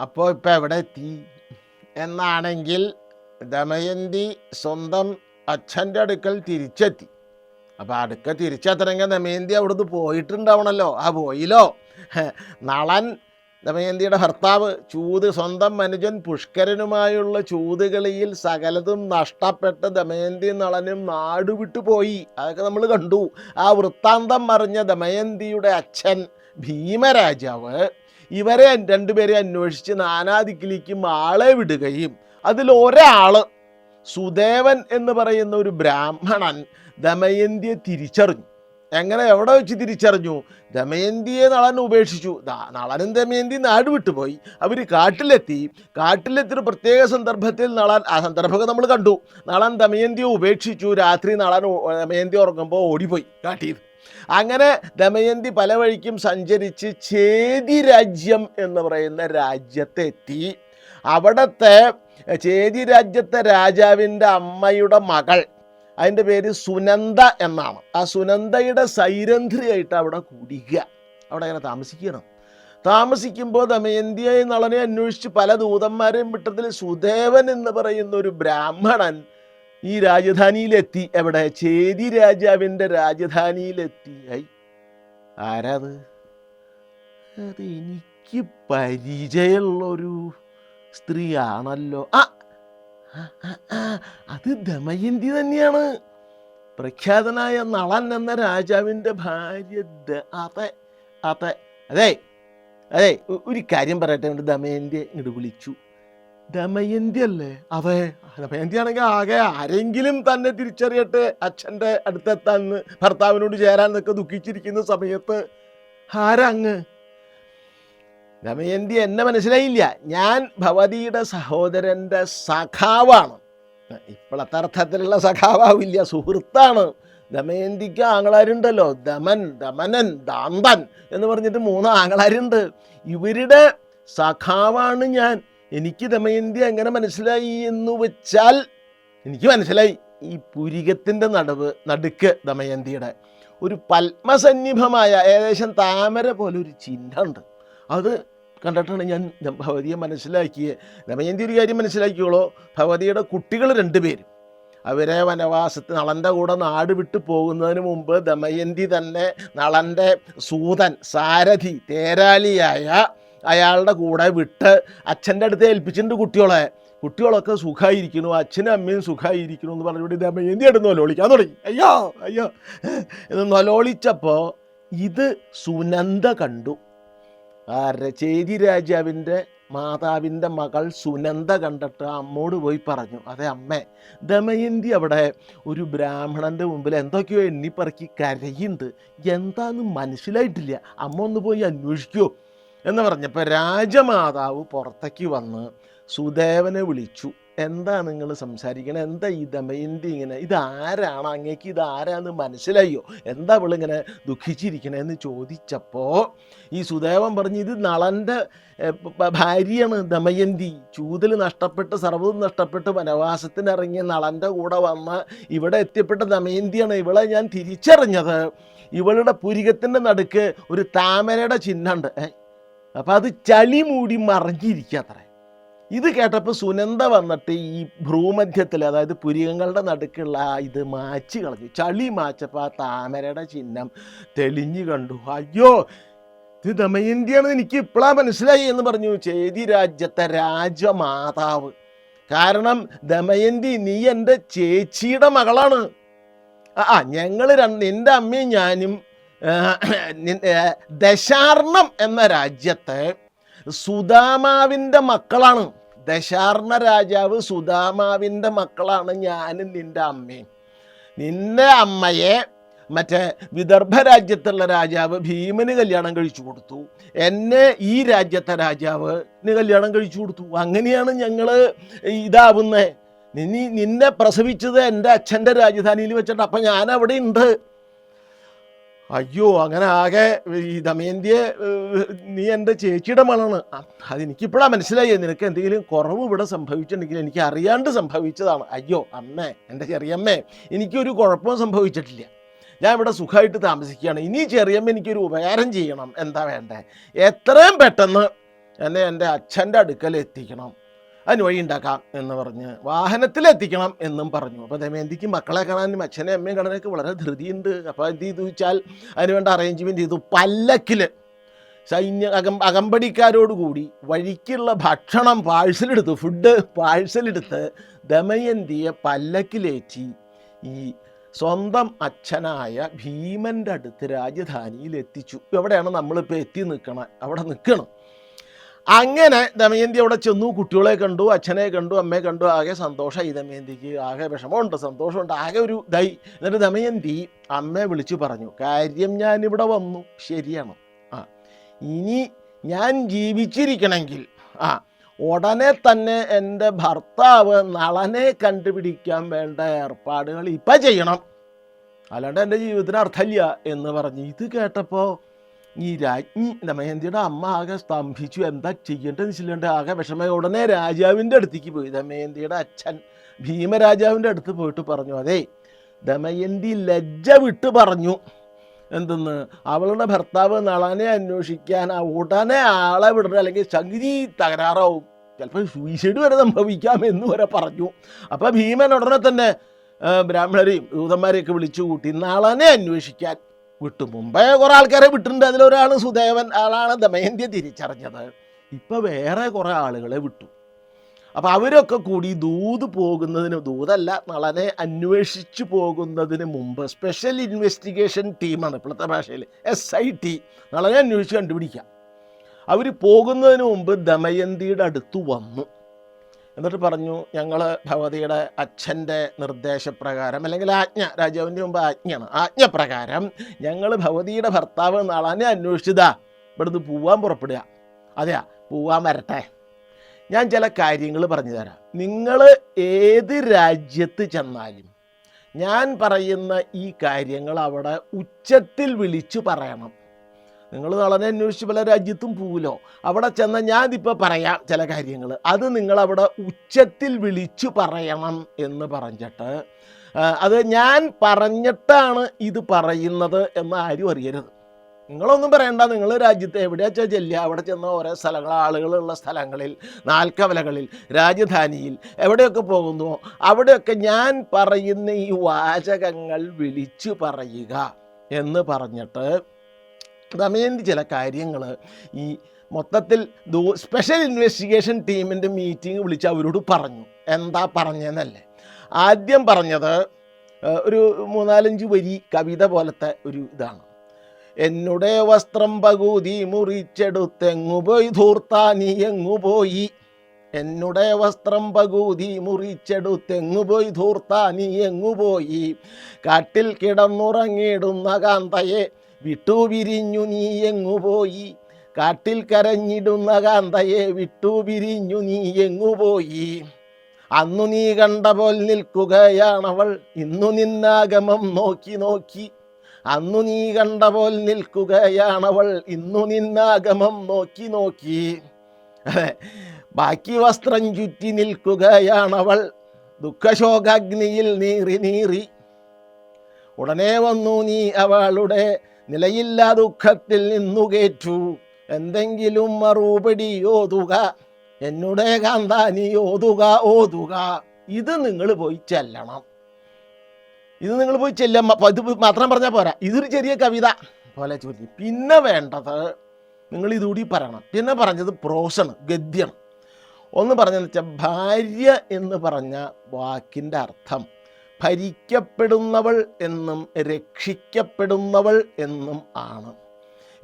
അപ്പോൾ ഇപ്പം എവിടെ എത്തി? എന്നാണെങ്കിൽ ദമയന്തി സ്വന്തം അച്ഛന്റെ അടുക്കൽ തിരിച്ചെത്തി. അപ്പം അടുക്ക തിരിച്ചെത്തണമെങ്കിൽ ദമയന്തി അവിടുന്ന് പോയിട്ടുണ്ടാവണല്ലോ. ആ പോയിലോ നളൻ ദമയന്തിയുടെ ഭർത്താവ് ചൂത് സ്വന്തം മനുജൻ പുഷ്കരനുമായുള്ള ചൂതുകളിയിൽ സകലതും നഷ്ടപ്പെട്ട് ദമയന്തി നളനും നാടുവിട്ടു പോയി. അതൊക്കെ നമ്മൾ കണ്ടു. ആ വൃത്താന്തം മറിഞ്ഞ ദമയന്തിയുടെ അച്ഛൻ ഭീമരാജാവ് ഇവരെ രണ്ടുപേരെ അന്വേഷിച്ച് നാനാദിക്കിലേക്കും ആളെ വിടുകയും അതിൽ ഒരാൾ സുദേവൻ എന്ന് പറയുന്ന ഒരു ബ്രാഹ്മണൻ ദമയന്തിയെ തിരിച്ചറിഞ്ഞു. എങ്ങനെ? എവിടെ വെച്ച് തിരിച്ചറിഞ്ഞു? ദമയന്തിയെ നളൻ ഉപേക്ഷിച്ചു. നളനും ദമയന്തി നാട് വിട്ടുപോയി. അവർ കാട്ടിലെത്തി. കാട്ടിലെത്തി ഒരു പ്രത്യേക സന്ദർഭത്തിൽ നളൻ ആ സന്ദർഭമൊക്കെ നമ്മൾ കണ്ടു. നളൻ ദമയന്തിയെ ഉപേക്ഷിച്ചു. രാത്രി നളൻ ദമയന്തി ഉറങ്ങുമ്പോൾ ഓടിപ്പോയി കാട്ടിൽ അങ്ങനെ ദമയന്തി പല വഴിക്കും സഞ്ചരിച്ച് ചേതി രാജ്യം എന്ന് പറയുന്ന രാജ്യത്തെത്തി. അവിടത്തെ ചേതി രാജ്യത്തെ രാജാവിന്റെ അമ്മയുടെ മകൾ അതിന്റെ പേര് സുനന്ദ എന്നാണ്. ആ സുനന്ദയുടെ സൈരന്ധ്രിയായിട്ട് അവിടെ കൂടിക്കുക അവിടെ അങ്ങനെ താമസിക്കണം. താമസിക്കുമ്പോൾ ദമയന്തിയെ നളനെ അന്വേഷിച്ച് പല ദൂതന്മാരെയും വിട്ടതിൽ സുദേവൻ എന്ന് പറയുന്ന ഒരു ബ്രാഹ്മണൻ ഈ രാജധാനിയിലെത്തി. എവിടെ? ചേതി രാജാവിന്റെ രാജധാനിയിലെത്തി. ഐ ആരാത്? അത് എനിക്ക് പരിചയമുള്ളൊരു സ്ത്രീയാണല്ലോ. ആ അത് ദമയന്തി തന്നെയാണ്. പ്രഖ്യാതനായ നളൻ എന്ന രാജാവിന്റെ ഭാര്യ അതെ അതെ അതെ അതെ ഒരു കാര്യം പറയട്ടെ. ദമയന്തി ഇങ്ങോട്ട് വിളിച്ചു. ദമയന്തി അല്ലേ? അതെ ദമയന്തി ആണെങ്കിൽ ആകെ ആരെങ്കിലും തന്നെ തിരിച്ചറിയട്ടെ. അച്ഛന്റെ അടുത്തെത്താന്ന് ഭർത്താവിനോട് ചേരാൻ എന്നൊക്കെ ദുഃഖിച്ചിരിക്കുന്ന സമയത്ത്. ആരങ്ങ്? ദമയന്തി എന്നെ മനസ്സിലായില്ല. ഞാൻ ഭവതിയുടെ സഹോദരന്റെ സഖാവാണ്. ഇപ്പോഴത്തെ അർത്ഥത്തിലുള്ള സഖാവാവില്ല സുഹൃത്താണ്. ദമയന്തിക്ക് ആങ്ങളാരുണ്ടല്ലോ. ദമൻ ദമനൻ ദാന്തൻ എന്ന് പറഞ്ഞിട്ട് മൂന്ന് ആങ്ങളാരുണ്ട്. ഇവരുടെ സഖാവാണ് ഞാൻ. എനിക്ക് ദമയന്തി എങ്ങനെ മനസ്സിലായി എന്ന് വെച്ചാൽ എനിക്ക് മനസ്സിലായി. ഈ പുരികത്തിന്റെ നടുവ് നടുക്ക് ദമയന്തിയുടെ ഒരു പത്മസന്നിഭമായ ഏകദേശം താമര പോലെ ഒരു ചിഹ്നമുണ്ട്. അത് കണ്ടിട്ടാണ് ഞാൻ ഭഗവതിയെ മനസ്സിലാക്കിയത് ദമയന്തി ഒരു കാര്യം മനസ്സിലാക്കിയോളൂ ഭഗവതിയുടെ കുട്ടികൾ രണ്ടുപേരും. അവരെ വനവാസത്തിൽ നളന്റെ കൂടെ നാട് വിട്ടു പോകുന്നതിന് മുമ്പ് ദമയന്തി തന്നെ നളന്റെ സൂതൻ സാരഥി തേരാളിയായ അയാളുടെ കൂടെ വിട്ട് അച്ഛന്റെ അടുത്ത് ഏൽപ്പിച്ചിട്ടുണ്ട് കുട്ടികളെ. കുട്ടികളൊക്കെ സുഖമായിരിക്കണു അച്ഛനും അമ്മയും സുഖമായിരിക്കണു എന്ന് പറഞ്ഞുകൊണ്ട് എന്തി അടുത്ത് നൊലോളിക്കാൻ തുടങ്ങി. അയ്യോ അയ്യോ. എന്ന് നൊലോളിച്ചപ്പോൾ ഇത് സുനന്ദ കണ്ടു. ആരുടെ? ചേരി രാജാവിന്റെ മാതാവിന്റെ മകൾ സുനന്ദ കണ്ടിട്ട് അമ്മോട് പോയി പറഞ്ഞു. അതെ അമ്മേ ദമയന്തി അവിടെ ഒരു ബ്രാഹ്മണന്റെ മുമ്പിൽ എന്തൊക്കെയോ എണ്ണിപ്പറക്കി കരയുണ്ട് എന്താന്ന് മനസ്സിലായിട്ടില്ല. അമ്മ ഒന്ന് പോയി അന്വേഷിക്കുമോ എന്ന് പറഞ്ഞപ്പോൾ രാജമാതാവ് പുറത്തേക്ക് വന്ന് സുദേവനെ വിളിച്ചു. എന്താ നിങ്ങൾ സംസാരിക്കണേ? എന്താ ഈ ദമയന്തി ഇങ്ങനെ? ഇതാരാണ് അങ്ങേക്ക് ഇതാരാന്ന് മനസ്സിലായോ? എന്താ ഇവളിങ്ങനെ ദുഃഖിച്ചിരിക്കണേന്ന് ചോദിച്ചപ്പോൾ ഈ സുദേവൻ പറഞ്ഞു ഇത് നളന്റെ ഭാര്യയാണ് ദമയന്തി. ചൂതിൽ നഷ്ടപ്പെട്ട് സർവതും നഷ്ടപ്പെട്ട് വനവാസത്തിനിറങ്ങിയ നളന്റെ കൂടെ വന്ന് ഇവിടെ എത്തിപ്പെട്ട ദമയന്തിയാണ് ഇവളെ ഞാൻ തിരിച്ചറിഞ്ഞത്. ഇവളുടെ പുരികത്തിന്റെ നടുക്ക് ഒരു താമരയുടെ ചിഹ്നമുണ്ട്. അപ്പം അത് ചളി മൂടി മറിഞ്ഞിരിക്കാത്രേ ഇത് കേട്ടപ്പോൾ സുനന്ദ വന്നിട്ട് ഈ ഭ്രൂമധ്യത്തിൽ അതായത് പുരികങ്ങളുടെ നടുക്കുള്ള ഇത് മാച്ച് കളഞ്ഞു. ചളി മാച്ചപ്പോൾ ആ താമരയുടെ ചിഹ്നം തെളിഞ്ഞു കണ്ടു. അയ്യോ ഇത് ദമയന്തിയാണെന്ന് എനിക്ക് ഇപ്പോഴാ മനസ്സിലായി എന്ന് പറഞ്ഞു ചേതി രാജ്യത്തെ രാജമാതാവ്. കാരണം ദമയന്തി നീ എന്റെ ചേച്ചിയുടെ മകളാണ്. ആ ഞങ്ങൾ രണ്ട് എന്റെ അമ്മയും ഞാനും ദശാർണം എന്ന രാജ്യത്തെ സുദാമാവിന്റെ മക്കളാണ്. ദശാർണ രാജാവ് സുദാമാവിന്റെ മക്കളാണ് ഞാനും നിന്റെ അമ്മയും. നിന്റെ അമ്മയെ മറ്റേ വിദർഭ രാജ്യത്തുള്ള രാജാവ് ഭീമന് കല്യാണം കഴിച്ചു കൊടുത്തു. എന്നെ ഈ രാജ്യത്തെ രാജാവിന് കല്യാണം കഴിച്ചു കൊടുത്തു. അങ്ങനെയാണ് ഞങ്ങൾ ഇതാവുന്നത് നിന്നെ പ്രസവിച്ചത് എന്റെ അച്ഛന്റെ രാജധാനിയിൽ വെച്ചിട്ട് അപ്പം ഞാൻ അവിടെ ഉണ്ട്. അയ്യോ അങ്ങനെ ആകെ ഈ ദമയന്തിയെ നീ എന്റെ ചേച്ചിയുടെ മകളാണ്. അതെനിക്കിപ്പോഴാ മനസ്സിലായി. നിനക്ക് എന്തെങ്കിലും കുറവ് ഇവിടെ സംഭവിച്ചിട്ടുണ്ടെങ്കിൽ എനിക്ക് അറിയാണ്ട് സംഭവിച്ചതാണ്. അയ്യോ അമ്മേ എന്റെ ചെറിയമ്മേ എനിക്കൊരു കുഴപ്പവും സംഭവിച്ചിട്ടില്ല. ഞാൻ ഇവിടെ സുഖമായിട്ട് താമസിക്കുകയാണ്. ഇനി ചെറിയമ്മ എനിക്കൊരു ഉപകാരം ചെയ്യണം. എന്താ വേണ്ടേ? എത്രയും പെട്ടെന്ന് എന്നെ എന്റെ അച്ഛന്റെ അടുക്കൽ എത്തിക്കണം അതിന് വഴി ഉണ്ടാക്കാം എന്ന് പറഞ്ഞ് വാഹനത്തിലെത്തിക്കണം എന്നും പറഞ്ഞു. അപ്പോൾ ദമയന്തിക്ക് മക്കളെ കാണാനും അച്ഛനെ അമ്മയും കാണാനൊക്കെ വളരെ ധൃതിയുണ്ട്. അപ്പോൾ എന്ത് ചെയ്തു വെച്ചാൽ അതിന് വേണ്ട അറേഞ്ച്മെന്റ് ചെയ്തു. പല്ലക്കിൽ സൈന്യ അകം അകമ്പടിക്കാരോടുകൂടി വഴിക്കുള്ള ഭക്ഷണം പാഴ്സലെടുത്ത് ഫുഡ് പാഴ്സലെടുത്ത് ദമയന്തിയെ പല്ലക്കിലേറ്റി ഈ സ്വന്തം അച്ഛനായ ഭീമന്റെ അടുത്ത് രാജധാനിയിൽ എത്തിച്ചു എവിടെയാണ് നമ്മളിപ്പോൾ എത്തി നിൽക്കണം? അവിടെ നിൽക്കണം. അങ്ങനെ ദമയന്തി അവിടെ ചെന്നു കുട്ടികളെ കണ്ടു അച്ഛനെ കണ്ടു അമ്മയെ കണ്ടു ആകെ സന്തോഷമായി ദമയന്തിക്ക് ആകെ വിഷമമുണ്ട് സന്തോഷമുണ്ട് ആകെ ഒരു ദൈ എന്നിട്ട് ദമയന്തി അമ്മയെ വിളിച്ചു പറഞ്ഞു കാര്യം ഞാനിവിടെ വന്നു ശരിയാണ്. ആ ഇനി ഞാൻ ജീവിച്ചിരിക്കണമെങ്കിൽ ആ ഉടനെ തന്നെ എന്റെ ഭർത്താവ് നളനെ കണ്ടുപിടിക്കാൻ വേണ്ട ഏർപ്പാടുകൾ ഇപ്പം ചെയ്യണം. അല്ലാണ്ട് എന്റെ ജീവിതത്തിന് അർത്ഥമില്ല എന്ന് പറഞ്ഞു. ഇത് കേട്ടപ്പോൾ ഈ രാജ്ഞി ദമയന്തിയുടെ അമ്മ ആകെ സ്തംഭിച്ചു. എന്താ ചെയ്യേണ്ടതെന്ന് വെച്ചിട്ടുണ്ട് ആകെ വിഷമ. ഉടനെ രാജാവിന്റെ അടുത്തേക്ക് പോയി. ദമയന്തിയുടെ അച്ഛൻ ഭീമരാജാവിന്റെ അടുത്ത് പോയിട്ട് പറഞ്ഞു അതെ ദമയന്തി ലജ്ജ വിട്ട് പറഞ്ഞു. എന്തെന്ന്? അവളുടെ ഭർത്താവ് നളനെ അന്വേഷിക്കാൻ ഉടനെ ആളെ വിടണം. അല്ലെങ്കിൽ സംഗതി തകരാറാവും. ചിലപ്പോൾ സൂയിസൈഡ് വരെ സംഭവിക്കാം എന്ന് വരെ പറഞ്ഞു. അപ്പോൾ ഭീമൻ ഉടനെ തന്നെ ബ്രാഹ്മണരെയും ദൂതന്മാരെയൊക്കെ വിളിച്ചു കൂട്ടി നളനെ അന്വേഷിക്കാൻ. വിട്ടു. മുമ്പേ കുറേ ആൾക്കാരെ വിട്ടിട്ടുണ്ട്. അതിലൊരാൾ സുദേവൻ ആളാണ് ദമയന്തി തിരിച്ചറിഞ്ഞത്. ഇപ്പൊ വേറെ കുറേ ആളുകളെ വിട്ടു. അപ്പോൾ അവരൊക്കെ കൂടി ദൂത് പോകുന്നതിന് ദൂതല്ല നളനെ അന്വേഷിച്ചു പോകുന്നതിന് മുമ്പ് സ്പെഷ്യൽ ഇൻവെസ്റ്റിഗേഷൻ ടീമാണ് ഇപ്പോഴത്തെ ഭാഷയിൽ എസ് ഐ ടി നളനെ അന്വേഷിച്ച് കണ്ടുപിടിക്കാം. അവർ പോകുന്നതിന് മുമ്പ് ദമയന്തിയുടെ അടുത്ത് വന്നു. എന്നിട്ട് പറഞ്ഞു ഞങ്ങൾ ഭഗവതിയുടെ അച്ഛന്റെ നിർദ്ദേശപ്രകാരം അല്ലെങ്കിൽ ആജ്ഞ രാജാവിന്റെ മുമ്പ് ആജ്ഞയാണ്. ആജ്ഞപ്രകാരം ഞങ്ങൾ ഭഗവതിയുടെ ഭർത്താവ് നാളാനെ അന്വേഷിച്ചതാ. ഇവിടുന്ന് പോവാൻ പുറപ്പെടുക. അതെയാ പോവാൻ വരട്ടെ. ഞാൻ ചില കാര്യങ്ങൾ പറഞ്ഞു തരാം. നിങ്ങൾ ഏത് രാജ്യത്ത് ചെന്നാലും ഞാൻ പറയുന്ന ഈ കാര്യങ്ങൾ അവിടെ ഉച്ചത്തിൽ വിളിച്ചു പറയണം. നിങ്ങൾ നളനെ അന്വേഷിച്ച് പല രാജ്യത്തും പോവുമല്ലോ അവിടെ ചെന്ന ഞാനിപ്പോൾ പറയാം ചില കാര്യങ്ങൾ അത് നിങ്ങളവിടെ ഉച്ചത്തിൽ വിളിച്ചു പറയണം എന്ന് പറഞ്ഞിട്ട് അത് ഞാൻ പറഞ്ഞിട്ടാണ് ഇത് പറയുന്നത് എന്ന് ആരും അറിയരുത്. നിങ്ങളൊന്നും പറയണ്ട നിങ്ങൾ രാജ്യത്ത് എവിടെയാ വെച്ചാൽ ചെല്ലുക? അവിടെ ചെന്ന ഓരോ സ്ഥലങ്ങൾ ആളുകളുള്ള സ്ഥലങ്ങളിൽ നാൽക്കവലകളിൽ രാജധാനിയിൽ എവിടെയൊക്കെ പോകുന്നുവോ അവിടെയൊക്കെ ഞാൻ പറയുന്ന ഈ വാചകങ്ങൾ വിളിച്ചു പറയുക എന്ന് പറഞ്ഞിട്ട് ദമയന്തി ചില കാര്യങ്ങൾ ഈ മൊത്തത്തിൽ ദൂ സ്പെഷ്യൽ ഇൻവെസ്റ്റിഗേഷൻ ടീമിന്റെ മീറ്റിംഗ് വിളിച്ച് അവരോട് പറഞ്ഞു. എന്താ പറഞ്ഞതെന്നല്ലേ? ആദ്യം പറഞ്ഞത് ഒരു മൂന്നാലഞ്ച് വരി കവിത പോലത്തെ ഒരു ഇതാണ്. എന്നുടെ വസ്ത്രം പകുതി മുറിച്ചെടുത്തെങ്ങു പോയി ധൂർത്താ നീ എങ്ങു പോയി? എന്നുടെ വസ്ത്രം പകുതി മുറിച്ചെടുത്തെങ്ങു പോയി ധൂർത്താ നീ എങ്ങു പോയി? കാട്ടിൽ കിടന്നുറങ്ങിയിടുന്ന കാന്തയെ വിട്ടുപിരിഞ്ഞു നീ എങ്ങു പോയി കാട്ടിൽ കരഞ്ഞിടുന്ന കാന്തയെ വിട്ടുപിരിഞ്ഞു നീ എങ്ങു പോയി അന്നു നീ കണ്ട പോൽ നിൽക്കുകയാണവൾ ഇന്നു നിന്നാഗമം നോക്കി നോക്കി. അന്നു നീ കണ്ട പോൽ നിൽക്കുകയാണവൾ ഇന്നു നിന്നാഗമം നോക്കി നോക്കി. ബാക്കി വസ്ത്രം ചുറ്റി നിൽക്കുകയാണവൾ ദുഃഖശോകാഗ്നിയിൽ നീറി നീറി. ഉടനെ വന്നു നീ അവളുടെ നിലയില്ലാ ദുഃഖത്തിൽ നിന്നു കേറ്റു. എന്തെങ്കിലും മറുപടി ഓതുക എന്നുടെ കാന്താനി ഓതുക ഓതുക. ഇത് നിങ്ങൾ പോയി ചെല്ലണം. ഇത് നിങ്ങൾ പോയി ചെല്ലാം ഇത് മാത്രം പറഞ്ഞാൽ പോരാ. ഇതൊരു ചെറിയ കവിത പോലെ ചൊല്ലി. പിന്നെ വേണ്ടത് നിങ്ങൾ ഇതുകൂടി പറയണം. പിന്നെ പറഞ്ഞത് പ്രോഷണം ഗദ്യാണ് ഒന്ന് പറഞ്ഞതെന്ന് വെച്ചാൽ ഭാര്യ എന്ന് പറഞ്ഞ വാക്കിന്റെ അർത്ഥം ഭരിക്കപ്പെടുന്നവൾ എന്നും രക്ഷിക്കപ്പെടുന്നവൾ എന്നും ആണ്.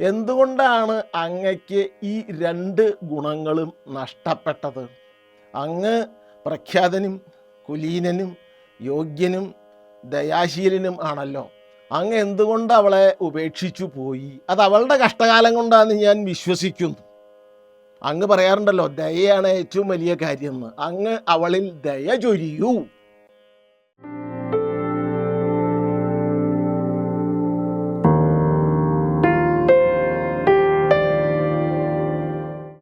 എന്തുകൊണ്ടാണ് അങ്ങയ്ക്ക് ഈ രണ്ട് ഗുണങ്ങളും നഷ്ടപ്പെട്ടത്? അങ്ങ് പ്രഖ്യാതനും കുലീനനും യോഗ്യനും ദയാശീലനും ആണല്ലോ. അങ്ങ് എന്തുകൊണ്ട് അവളെ ഉപേക്ഷിച്ചു പോയി? അത് അവളുടെ കഷ്ടകാലം കൊണ്ടാണെന്ന് ഞാൻ വിശ്വസിക്കുന്നു. അങ്ങ് പറയാറുണ്ടല്ലോ ദയയാണ് ഏറ്റവും വലിയ കാര്യം അങ്ങ് അവളിൽ ദയ ചൊരിയൂ.